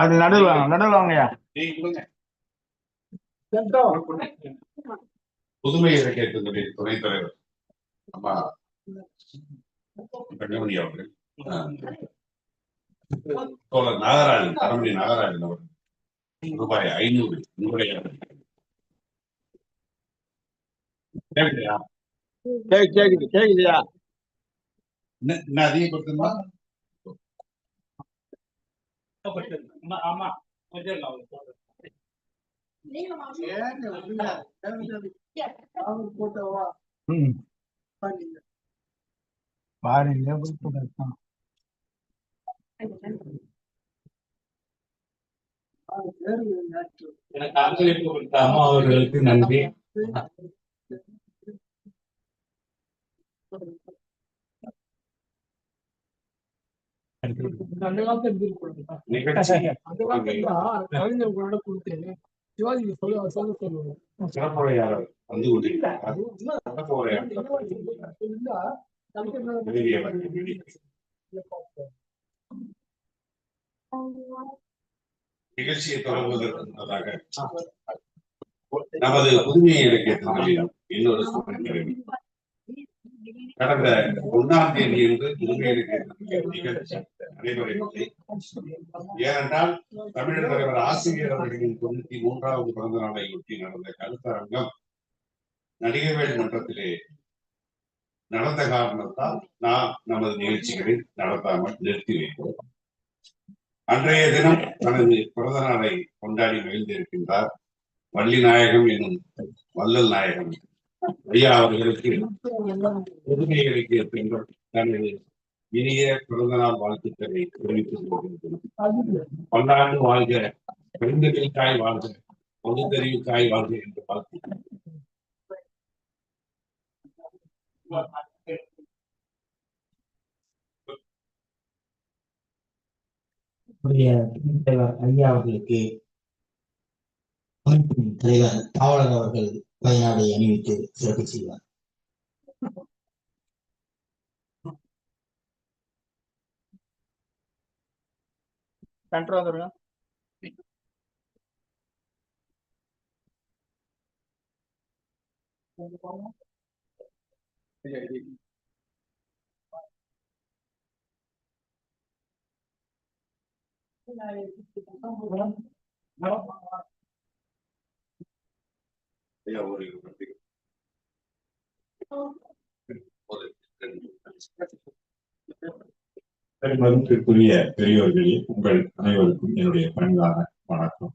அது நடுவில் வாங்க நடுவில் கொடுங்க. புதுமை இலக்கியத்தினுடைய துணைத் தலைவர். அம்மா. கண்ணியமணி அவர்கள் தோழர் நாகராஜன் தரமணி நாகராஜன் அவர்கள். ரூபாய் ஐநூறு உங்களுடைய கேட்கலையா? கேக்கு கேக்குது கேக்குதுயா இன்னும் இன்னும் அதிகம் கொடுத்துருந்தா ம். பாருங்க எனக்கு அன்பளிப்பு கொடுத்த அம்மா அவர்களுக்கு நன்றி. கொடுத்தேன் சிவாஜி சொல்ல சொல்ல சொல்லுவேன் சிறப்புரையாளர் வந்து நிகழ்ச்சியை தொடங்குவதற்கு முன்னதாக நமது புதுமை இலக்கியத்தின் இன்னொரு சூழ்நிலை கடந்த ஒன்னாம் தேதி என்று புதுமை இலக்கியத்தின் நிகழ்ச்சி. நடைபெறவில்லை ஏனென்றால் தமிழர் தலைவர் ஆசிரியர் அவர்களின் தொண்ணூத்தி மூன்றாவது பிறந்த நாளை ஒட்டி நடந்த கருத்தரங்கம் நடிகர்வேல் மன்றத்திலே நடந்த காரணத்தால் நாம் நமது நிகழ்ச்சிகளை நடத்தாமல் நிறுத்தி வைத்தோம் அன்றைய தினம் தனது பிறந்த நாளை கொண்டாடி மகிழ்ந்திருக்கின்றார் வள்ளி நாயகம் என்னும் வள்ளல் நாயகம். ஐயா அவர்களுக்கு புதுமை இலக்கிய பெண்கள் தனது இனிய பிறந்த நாள் வாழ்த்துக்களை தெரிவித்துக் கொள்கின்றனர் பல்லாண்டு வாழ்க பெருந்தறிவுக்காய் வாழ்க பொதுத்தறிவுக்காய் வாழ்க என்று வாழ்த்து நம்முடைய துணைத் தலைவர் ஐயா அவர்களுக்கு தலைவர் காவலர் அவர்கள் பயனாடை அணிவித்து சிறப்பு செய்வார். சென்டர் வந்துருங்க ஐயா ஒரு வார்த்தை. ஒரு ரெண்டு. பெருமதிப்பிற்குரிய பெரியோர்களே உங்கள் அனைவருக்கும் என்னுடைய பணிவான வணக்கம்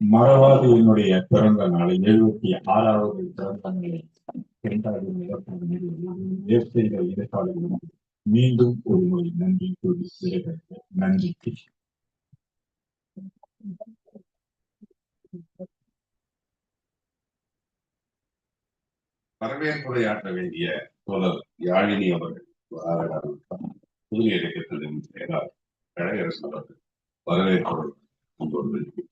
மறவாது என்னுடைய பிறந்த நாளை எழுபத்தி ஆறாவது பிறந்த நாளை கொண்டாடும் நிகழ்ச்சியில் வேர்ச்செய்த இடர்பாடுகளும் மீண்டும் ஒரு முறை நன்றி கூறி விடைபெறுகிறேன். நன்றி வரவேற்புரையாற்ற வேண்டிய தொடர் யாழினி அவர்கள் வாரார்கள். புதிய இயக்கத்தின் செயலாளர் கழகரசன் அவர்கள் வரவேற்பு அன்போடு வேண்டுகிறேன்.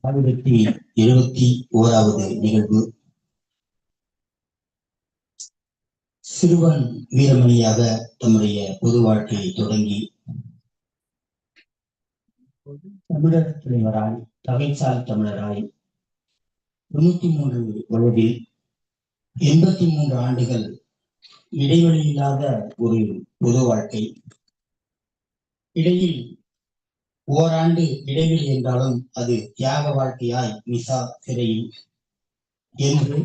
ஆயிரத்தி எழுபத்தி ஓராவது நிகழ்வு. சிறுவன் வீரமணியாக தம்முடைய பொது வாழ்க்கையை தொடங்கி தமிழர் தலைவராய் தகைசால் தமிழராய். தொண்ணூத்தி மூன்று வயதில் எண்பத்தி மூன்று ஆண்டுகள் இடைவெளி இல்லாத ஒரு பொது வாழ்க்கை. இடையில் ஓராண்டு இடைவெளி என்றாலும் அது தியாக வாழ்க்கையாய் மிசா சிறையில் என்று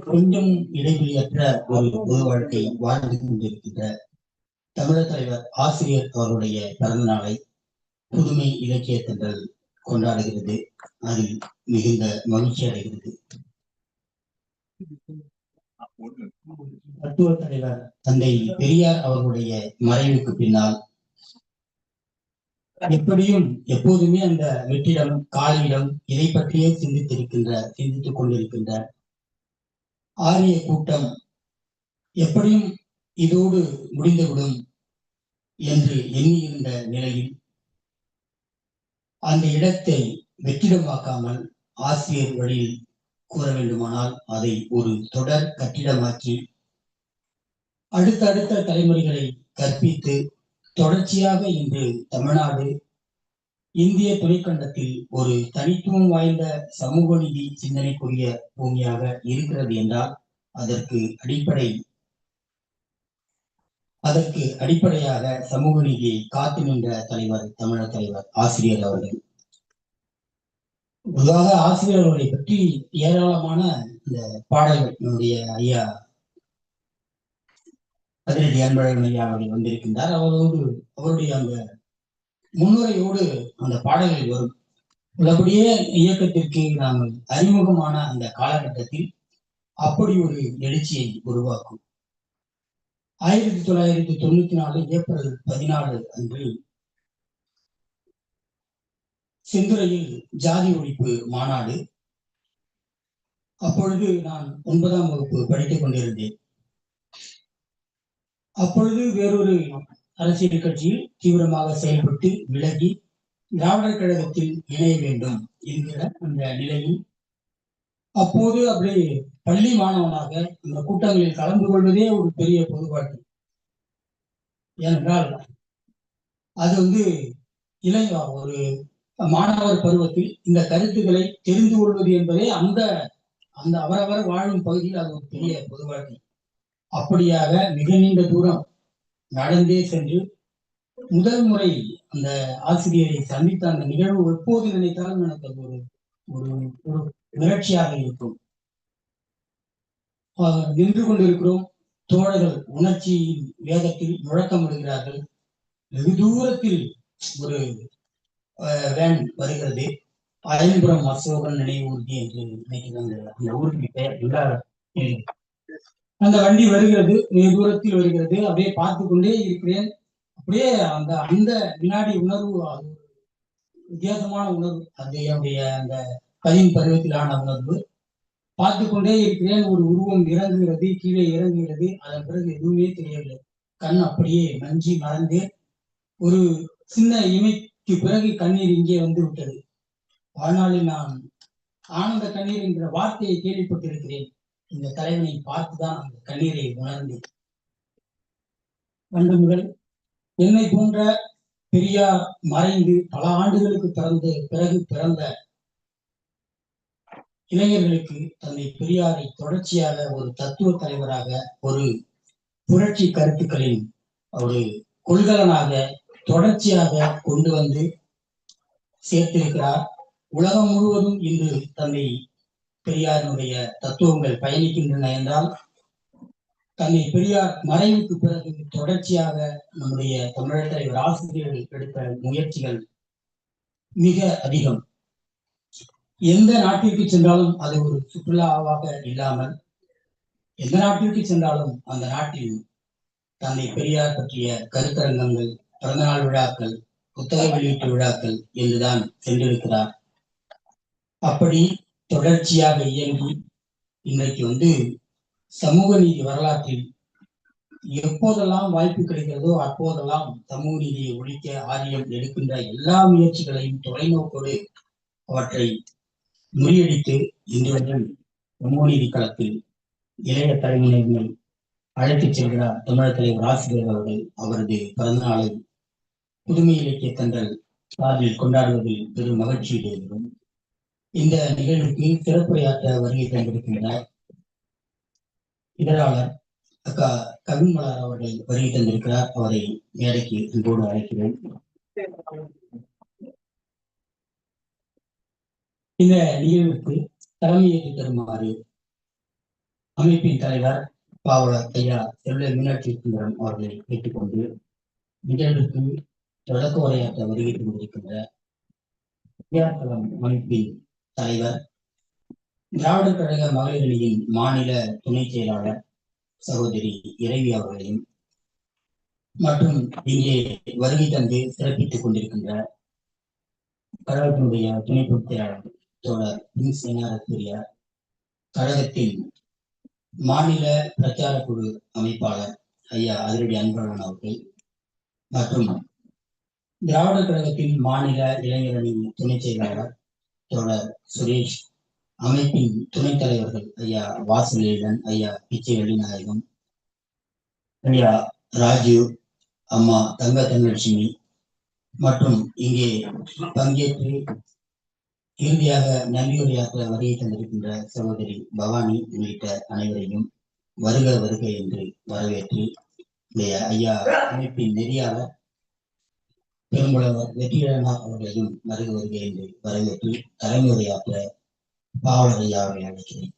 கொஞ்சம் இடைவெளியற்ற ஒரு பொது வாழ்க்கை வாழ்ந்து கொண்டிருக்கின்ற தமிழர் தலைவர் ஆசிரியர் அவருடைய பிறந்த நாளை புதுமை இலக்கிய தென்றல் கொண்டாடுகிறது. அதில் மிகுந்த மகிழ்ச்சி அடைகிறது. தத்துவ தலைவர் தந்தை பெரியார் அவர்களுடைய மறைவுக்கு பின்னால் எப்படியும் எப்போதுமே அந்த வெற்றிடம் காலியிடம் இதை பற்றியே சிந்தித்திருக்கின்ற சிந்தித்துக் கொண்டிருக்கின்ற ஆரிய கூட்டம் எப்படியும் இதோடு முடிந்துவிடும் என்று எண்ணியிருந்த நிலையில் அந்த இடத்தை வெற்றிடமாக்காமல் ஆசிரியர் வழியில் கூற வேண்டுமானால் அதை ஒரு தொடர் கட்டிடமாக்கி அடுத்தடுத்த தலைமுறைகளை கற்பித்து தொடர்ச்சியாக இன்று தமிழ்நாடு இந்திய துணைக்கண்டத்தில் ஒரு தனித்துவம் வாய்ந்த சமூக நீதி சிந்தனைக்குரிய பூமியாக இருக்கிறது என்றால் அதற்கு அடிப்படை அதற்கு அடிப்படையாக சமூக நீதியை காத்து நின்ற தலைவர் தமிழர் தலைவர் ஆசிரியர் அவர்கள். பொதுவாக ஆசிரியர் அவர்களை பற்றி ஏராளமான இந்த பாடல்கள் ஐயா அதிரடி அன்பழகன் ஐயா அவர்கள் வந்திருக்கின்றார். அவரோடு அவருடைய அந்த முன்னுரையோடு அந்த பாடல்கள் வரும். உள்ளபடியே இயக்கத்திற்கு நாங்கள் அறிமுகமான அந்த காலகட்டத்தில் அப்படி ஒரு எழுச்சியை உருவாக்கும். ஆயிரத்தி தொள்ளாயிரத்தி தொண்ணூத்தி நாலு ஏப்ரல் பதினாலு அன்று செந்துறையில் ஜாதி ஒழிப்பு மாநாடு. அப்பொழுது நான் ஒன்பதாம் வகுப்பு படித்துக் கொண்டிருந்தேன். அப்பொழுது வேறொரு அரசியல் கட்சியில் தீவிரமாக செயல்பட்டு விலகி திராவிடர் கழகத்தில் இணைய வேண்டும் என்கிற அந்த நிலையில் அப்போது அப்படி பள்ளி மாணவனாக அந்த கூட்டங்களில் கலந்து கொள்வதே ஒரு பெரிய பொதுப்பாட்டு ஏனென்றால் அது வந்து இளைய ஒரு மாணவர் பருவத்தில் இந்த கருத்துக்களை தெரிந்து கொள்வது என்பதே அந்த அந்த அவரவர் வாழும் பகுதியில் அது ஒரு பெரிய பொதுவாட்டி அப்படியாக மிக நீண்ட தூரம் நடந்தே சென்று முதல் முறை அந்த ஆசிரியரை சந்தித்த அந்த நிகழ்வு எப்போது நினைத்தாலும் எனக்கு ஒரு ஒரு விரட்சியாக இருக்கும். நின்று கொண்டிருக்கிறோம். தோழர்கள் உணர்ச்சியின் வேகத்தில் முழக்கமிடுகிறார்கள். வெகு தூரத்தில் ஒரு வேன் வருகிறது. அயன்புரம் அசோகன் நினைவூர்தி என்று நினைக்கிறாங்க அந்த ஊருக்கு பெயர் எல்லா அந்த வண்டி வருகிறது. வெகு தூரத்தில் வருகிறது. அப்படியே பார்த்து கொண்டே இருக்கிறேன். அப்படியே அந்த அந்த வினாடி உணர்வு அது ஒரு வித்தியாசமான உணர்வு. அது என்னுடைய அந்த பதின் பருவத்திலான உணர்வு. பார்த்து கொண்டே இருக்கிறேன் ஒரு உருவம் இறங்குகிறது கீழே இறங்குகிறது அதன் பிறகு எதுவுமே தெரியவில்லை. கண் அப்படியே மஞ்சி மறந்து ஒரு சின்ன இமைக்கு பிறகு கண்ணீர் இங்கே வந்து விட்டது. வாழ்நாளில் நான் ஆனந்த கண்ணீர் என்கிற வார்த்தையை கேள்விப்பட்டிருக்கிறேன். இந்த தலைவனை பார்த்துதான் அந்த கண்ணீரை உணர்ந்தேன். அன்று முதல் என்னை போன்ற பெரியார் மறைந்து பல ஆண்டுகளுக்கு பிறந்து பிறகு பிறந்த இளைஞர்களுக்கு தந்தை பெரியாரை தொடர்ச்சியாக ஒரு தத்துவ தலைவராக ஒரு புரட்சி கருத்துக்களின் ஒரு கொள்கலனாக தொடர்ச்சியாக கொண்டு வந்து சேர்த்திருக்கிறார். உலகம் முழுவதும் இன்று தந்தை பெரியாரினுடைய தத்துவங்கள் பயணிக்கின்றன என்றால் தந்தை பெரியார் மறைவுக்கு பிறகு தொடர்ச்சியாக நம்முடைய தமிழர் தலைவர் ஆசிரியர்கள் எடுத்த முயற்சிகள் மிக அதிகம். எந்த நாட்டிற்கு சென்றாலும் அது ஒரு சுற்றுலாவாக இல்லாமல் எந்த நாட்டிற்கு சென்றாலும் அந்த நாட்டில் தன்னை பெரியார் பற்றிய கருத்தரங்கங்கள் பிறந்தநாள் விழாக்கள் புத்தக வெளியீட்டு விழாக்கள் என்றுதான் சென்றிருக்கிறார். அப்படி தொடர்ச்சியாக இயங்கி இன்றைக்கு வந்து சமூக நீதி வரலாற்றில் எப்போதெல்லாம் வாய்ப்பு கிடைக்கிறதோ அப்போதெல்லாம் சமூக நீதியை ஒழிக்க ஆரியம் எடுக்கின்ற எல்லா முயற்சிகளையும் தொலைநோக்கோடு அவற்றை முறியடித்து இன்று வரை நீதி களத்தில் இளைய தலைமுறையினர் அழைத்துச் செல்கிறார் தமிழர் தலைவர் ஆசிரியர் அவர்கள். அவரது பிறந்த நாளை புதுமை இலக்கிய தங்கள் சார்பில் கொண்டாடுவதில் பெரும் மகிழ்ச்சி இருக்கிறோம் இந்த நிகழ்வுக்கு சிறப்புரையாற்ற வருகை தந்திருக்கின்றனர் இதழாளர் அக்கா கவின்மலர் அவர்கள் வருகை தந்திருக்கிறார். அவரை மேடைக்கு அன்போடு அழைக்கிறேன். இந்த நிகழ்வுக்கு தலைமையேற்று தருமாறு அமைப்பின் தலைவர் பாவலர் ஐயா செல்வ மீனாட்சி சுந்தரம் அவர்களை கேட்டுக்கொண்டு நிகழ்வுக்கு தொடக்க உரையாற்ற வருகை கொண்டிருக்கின்ற வித்யாசலம் அமைப்பின் தலைவர் திராவிட கழக மகளிர் அணியின் மாநில துணை செயலாளர் சகோதரி இறைவி அவர்களையும் மற்றும் இங்கே வருகை தந்து சிறப்பித்துக் கொண்டிருக்கின்ற கழகத்தினுடைய துணை பொதுச் செயலாளர் தோழர் கழகத்தின் மாநில பிரச்சார குழு அமைப்பாளர் ஐயா அதிரடி அன்பழகன் அவர்கள் மற்றும் திராவிட கழகத்தின் மாநில இளைஞரணியின் துணை செயலாளர் தோழர் சுரேஷ் அமைப்பின் துணைத் தலைவர்கள் ஐயா வாசுலேலன் ஐயா பிச்சை வெள்ளிநாயகம் ஐயா ராஜு அம்மா தங்க தங்கலட்சுமி மற்றும் இங்கே பங்கேற்று இறுதியாக யாத்திரை வருகை தந்திருக்கின்ற சகோதரி பவானி உள்ளிட்ட அனைவரையும் வருக வருக என்று வரவேற்று இந்த ஐயா அமைப்பின் நெறியாளர் பெரும்புலவர் வெற்றியனா அவர்களையும் வருக வருக என்று வரவேற்று தலைமுறையாற்ற பாவலர் ஐயாவை அழைக்கிறேன்.